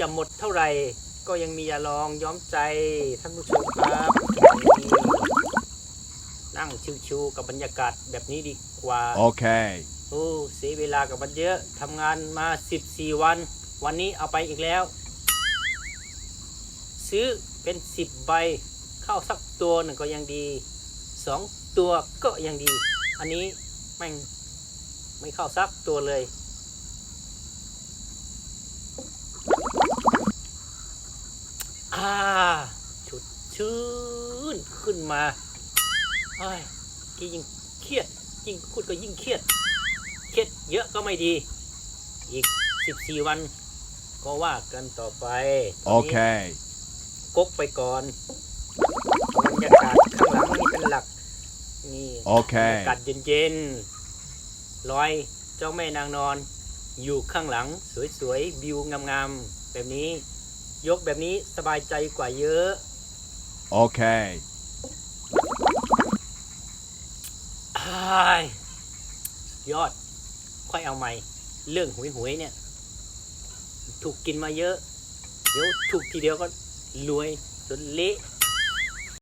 จะหมดเท่าไหร่ ก็ยังมียาลองย้อมใจท่านผู้ชมครับนั่งชิวๆกับบรรยากาศแบบนี้ดีกว่า Okay. โอ้เสียเวลากับมันเยอะทำงานมา 14 วัน วันนี้เอาไปอีกแล้ว ซื้อเป็น 10 ใบ เข้าสักตัวหนึ่งก็ยังดี 2 ตัวก็ยังดี อันนี้แม่งไม่เข้าสักตัวเลย อ่า ชุดชื่นขึ้นมาไอ้ยกี่ยิ่งเครียดยิ่งพูดก็ยิ่งเครียด เครียดเยอะก็ไม่ดี อีก 14 วัน ก็ว่ากันต่อไปตอนนี้ Okay. กกไปก่อนบรรยากาศข้างหลังนี่เป็นหลัก นี่โอเคบรรยากาศเย็นๆลอยเจ้าแม่นางนอน อยู่ข้างหลังสวยๆวิวงามๆแบบนี้ ยกแบบนี้สบายใจกว่าเยอะ โอเคอ้ายยอด ค่อยเอาใหม่ เรื่องหวยหวยเนี่ย ถูกกินมาเยอะ เดี๋ยวถูกทีเดียวก็รวยจนเละ